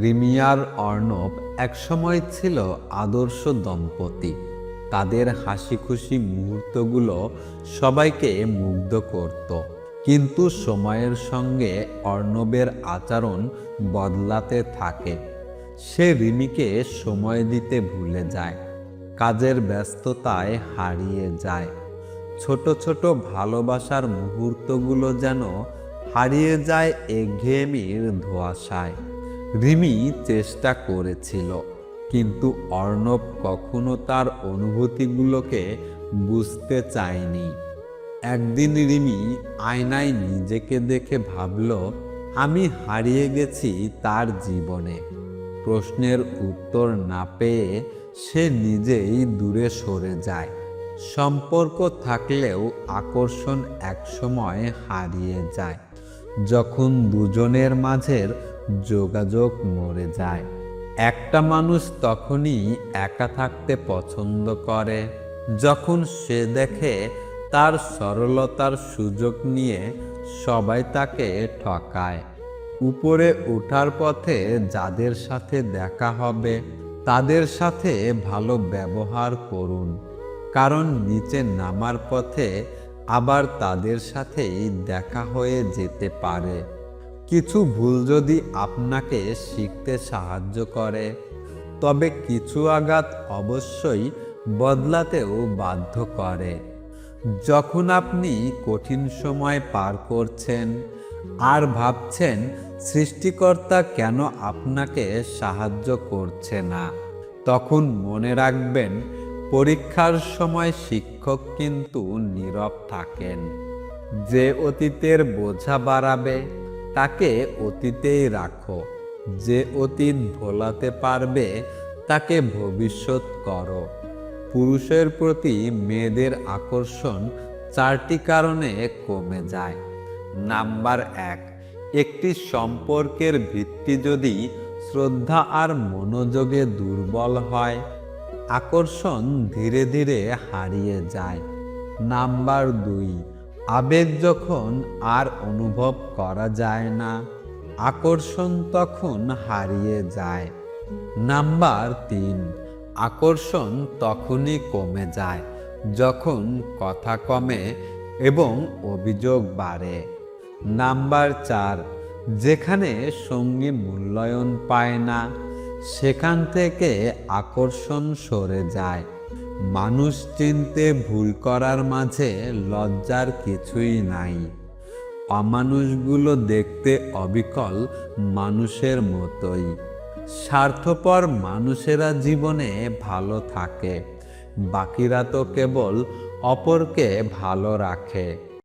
রিমিয়ার অর্ণব একসময় ছিল আদর্শ দম্পতি। তাদের হাসি খুশি মুহূর্তগুলো সবাইকে মুগ্ধ করত। কিন্তু সময়ের সঙ্গে অর্ণবের আচরণ বদলাতে থাকে। সে রিমিকে সময় দিতে ভুলে যায়, কাজের ব্যস্ততায় হারিয়ে যায়। ছোট ছোট ভালোবাসার মুহূর্তগুলো যেন হারিয়ে যায় একঘেয়েমির ধোঁয়াশায়। রিমি চেষ্টা করেছিল, কিন্তু অর্ণব কখনো তার অনুভূতিগুলোকে বুঝতে চায়নি। একদিন রিমি আয়নায় নিজেকে দেখে ভাবল, আমি হারিয়ে গেছি তার জীবনে। প্রশ্নের উত্তর না পেয়ে সে নিজেই দূরে সরে যায়। সম্পর্ক থাকলেও আকর্ষণ একসময় হারিয়ে যায়। যখন দুজনের মাঝের যোগাযোগ মরে যায়। একটা মানুষ তখনই একা থাকতে পছন্দ করে, যখন সে দেখে তার সরলতার সুযোগ নিয়ে সবাই তাকে ঠকায়। উপরে ওঠার পথে যাদের সাথে দেখা হবে, তাদের সাথে ভালো ব্যবহার করুন। কারণ নিচে নামার পথে আবার তাদের সাথেই দেখা হয়ে যেতে পারে। কিছু ভুল যদি আপনাকে শিখতে সাহায্য করে, তবে কিছু আঘাত অবশ্যই বদলাতেও বাধ্য করে। যখন আপনি কঠিন সময় পার করছেন আর ভাবছেন সৃষ্টিকর্তা কেন আপনাকে সাহায্য করছে না, তখন মনে রাখবেন পরীক্ষার সময় শিক্ষক কিন্তু নীরব থাকেন, যে অতীতের বোঝা বাড়াবে। তাকে অতীতেই রাখো। যে অতীত ভোলাতে পারবে, তাকে ভবিষ্যৎ করো। পুরুষের প্রতি মেয়েদের আকর্ষণ চারটি কারণে কমে যায়। নাম্বার এক, একটি সম্পর্কের ভিত্তি যদি শ্রদ্ধা আর মনোযোগে দুর্বল হয়, আকর্ষণ ধীরে ধীরে হারিয়ে যায়। নাম্বার দুই আবেগ যখন আর অনুভব করা যায় না, আকর্ষণ তখন হারিয়ে যায়। নাম্বার তিন, আকর্ষণ তখনই কমে যায় যখন কথা কমে এবং অভিযোগ বাড়ে। নাম্বার চার, যেখানে সঙ্গী মূল্যায়ন পায় না, সেখান থেকে আকর্ষণ সরে যায়। মানুষ চিনতে ভুল করার মাঝে লজ্জার কিছুই নাই। অমানুষগুলো দেখতে অবিকল মানুষের মতোই। স্বার্থপর মানুষেরা জীবনে ভালো থাকে, বাকিরা তো কেবল অপরকে ভালো রাখে।